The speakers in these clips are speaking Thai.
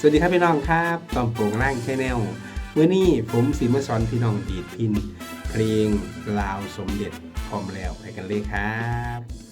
สวัสดีครับพี่น้องครับตอมโปร่งร่างแชแนลเมื่อนี้ผมสีมาสอนพี่น้องดีดพินเพลงลาวสมเด็จพร้อมแล้วไปกันเลยครับ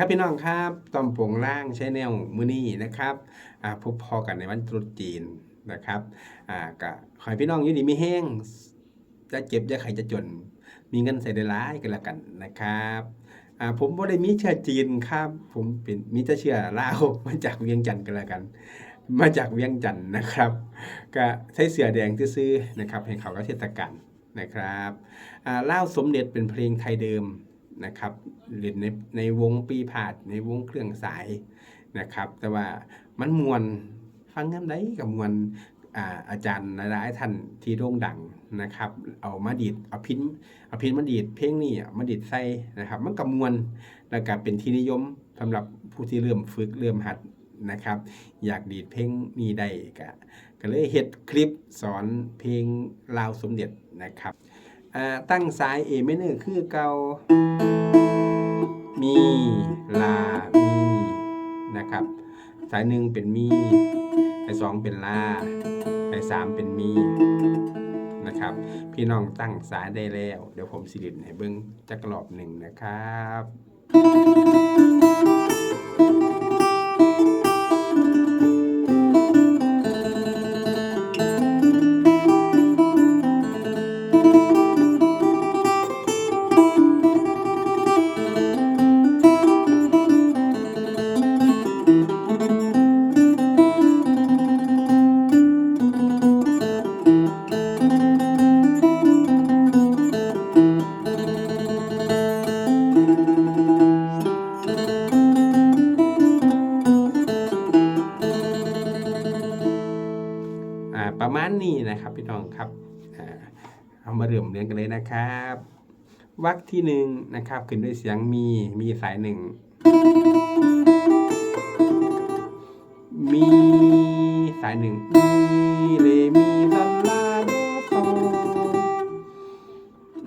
ครับพี่น้องครับตอมโป่งร่างใช้แนลมื้อนี้นะครับอ่าพบพอกันในวันตรุษจีนนะครับอ่าก็ขอให้พี่น้องอยู่ดีมีแห้งจะเจ็บจะไข้จะจน มีเงินใส่ได้ายกันละกันนะครับอ่าผมบ่ได้มีเชื้อจีนครับ ผมเป็นมีแต่เชื้อลาวมาจากเวียงจันทน์กันละกัน มาจากเวียงจันทน์นะครับ ก็ใช้เสือแดงซื่อๆนะครับให้เขาก็เทศกาลนะครับอ่าล่าวสมเด็จเป็นเพลงไทยเดิม นะครับเล่นในในวงปีผาดในวงเครื่องสายนะครับ แต่ว่ามันมวนฟังน้ำไดกับมวนอ่าอาจารย์หลายๆท่านที่โด่งดังนะครับ เอามาดีดเอาพินเอาพินมาดีดเพลงนี้อะมาดีดใส่นะครับ มันก็มวนแล้วก็เป็นที่นิยมสำหรับผู้ที่เริ่มฝึกเริ่มหัดนะครับ อยากดีดเพลงนี้ได้ก็ก็เลยเฮ็ดคลิปสอนเพลงลาวสมเด็จนะครับ ตั้งสายเอเมเนอร์คือเกามีลามีนะครับ สายหนึ่งเป็นมีสายสองเป็นลาสายสามเป็นมีนะครับ พี่น้องตั้งสายได้แล้ว เดี๋ยวผมสิริให้เบิ้งจักรอบหนึ่งนะครับ นี้นะครับพี่น้องครับเอามาเริ่มเรียนกันเลยนะครับวรรคที่หนึ่งนะครับขึ้นด้วยเสียงมีมีสายหนึ่งมีสายหนึ่งมีเลมีซอนลาโดโซ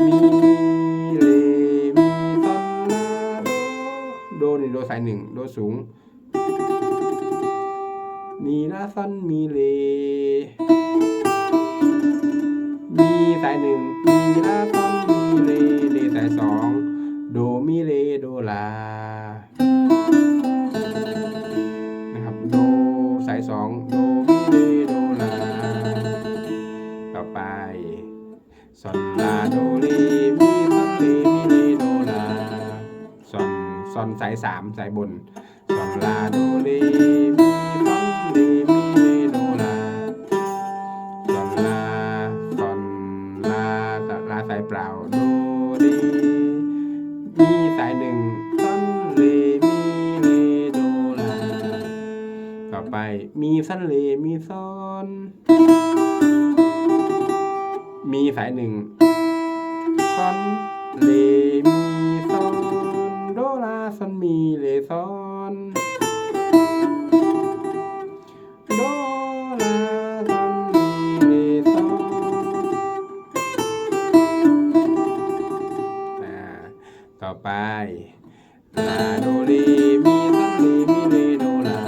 มีเลมีซอนลาโดโดนี่โดสายหนึ่งโดสูงมีลาซอนมีเล มีสายหนึ่งมีลาซอนมีเลเลสายสองโดมีเลโดลานะครับโดสายสองโดมีเลโดลาต่อไปซอนลาโดเลมีซอนเลมีเลโดลาซอนซอนสายสามสายบนซอนลาโดเลายหนึ่งซอนเลมีเลโดลาต่อไปมีซอนเลมีซอน มีสายหนึ่งซอนเลมีซอนโดลาซอนมีเลซอน ไปลาโดเรมีซอนเลมีเลโดลา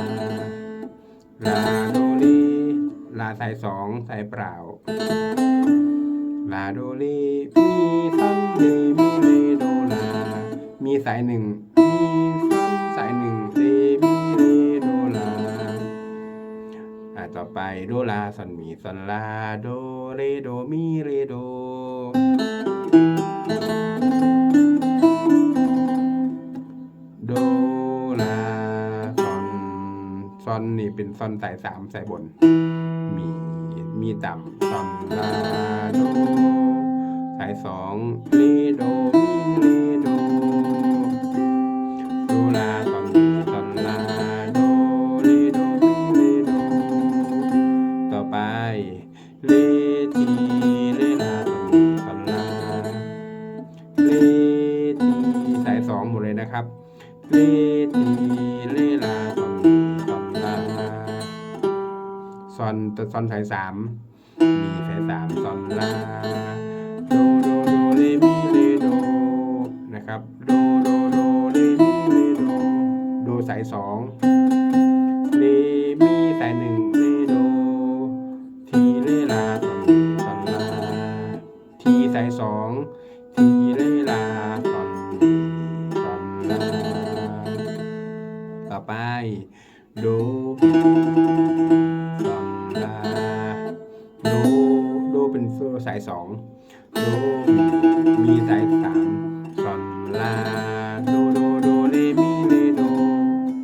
ลาโดเรลาสายสองสายเปล่าลาโดเลมีซอนเลมีเลโดลา มีสายหนึ่งมีซอนสายหนึ่งเลมีเลโดลาอ่าต่อไปโดลาซอนมีซอนลาโดเลโดมีเลโดโด อนนี่เป็นซอนสายสามสายบน มีมีต่ำซอนลาโดสายสองเลโดมีเลโดดูลาซอนซอนลาโดเลโดมีเลโดต่อไปเลทีเลนาซอนซอนลาเลทีสายสองหมดเลยนะครับเล ซอนสายสามมีสายสามซอนลาโดโดโดเรมีเรโดนะครับโดโดโดเรมีเรโดโดสายสองเรมีสายหนึ่งเรโดทีเรลาซอนซอนลาทีสายสองทีเรลาซอนซอนลาต่อไปโด โดโดเป็นโซสายสองโดมีสายสามซอนลาโดโดโดเรมีเรโด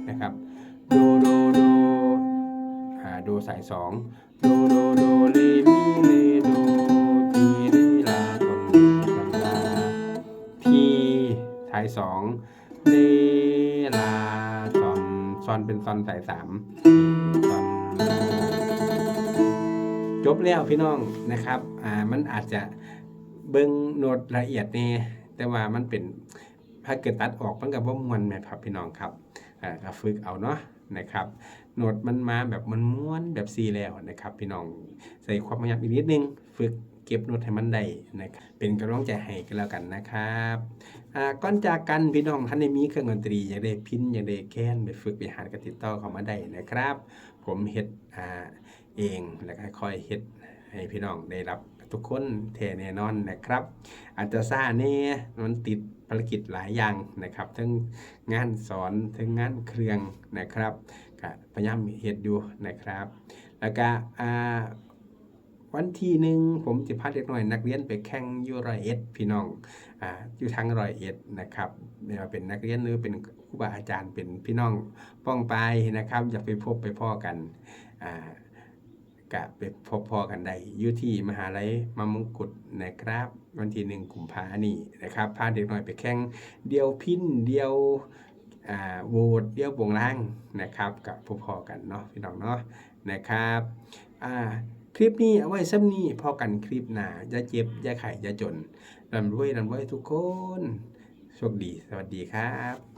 นะครับโดโดโดอ่าโดสายสองโดโดโดเรมีเรโดทีเรลาซอนซอนลาทีสายสองเรลาซอนซอนเป็นซอนสายสามซอนลา จบแล้วพี่น้องนะครับอ่ามันอาจจะเบิ่งโน้ตละเอียดแน่แต่ว่ามันเป็นถ้าเกิดตัดออกมันกับว่ามวนแม่ครับพี่น้องครับอ่าฝึกเอาเนาะนะครับโน้ตมันมาแบบมันม้วนแบบซีแล้วนะครับ พี่น้องใส่ความพยายามอีกนิดนึง ฝึกเก็บโน้ตให้มันได้นะครับเป็นกำลังใจให้กันแล้วกันนะครับอ่าก่อนจากกันพี่น้องท่านได้มีเครื่องดนตรีอยากได้พินอยากได้แค้นไปฝึกไปหากันติดต่อเข้ามาได้นะครับ ผมเฮ็ดอ่าเองแล้วก็ค่อยเฮ็ดให้พี่น้องได้รับทุกคนแท้แน่นอนนะครับ อาจจะซ่าเน่มันติดภารกิจหลายอย่างนะครับ ทั้งงานสอนทั้งงานเครื่องนะครับก็พยายามเฮ็ดอยู่นะครับ แล้วก็อ่า วันที่หนึ่งผมจะพาเด็กน้อยนักเรียนไปแข่งยูรเอ็ดพี่น้องอ่าอยู่ทางรอยเอ็ดนะครับไม่ว่าเป็นนักเรียนหรือเป็นครูบาอาจารย์เป็นพี่น้องป้องไปนะครับ อยากไปพบไปพ่อกันอ่าก็ไปพบพ่อกันได้อยู่ที่มหาลัยมามงกุฎนะครับ วันที่หนึ่งกุมภานี่นะครับพาเด็กน้อยไปแข่งเดียวพินเดียวอ่าโหวตเดียวบวงล่างนะครับกับพบพอกันเนาะพี่น้องเนาะนะครับอ่า คลิปนี้เอาไว้ซ้ำนี้พอกันคลิปหนาอย่าเจ็บอย่าไข่อย่าจนร่ำรวยร่ำรวยทุกคนโชคดี สวัสดีครับ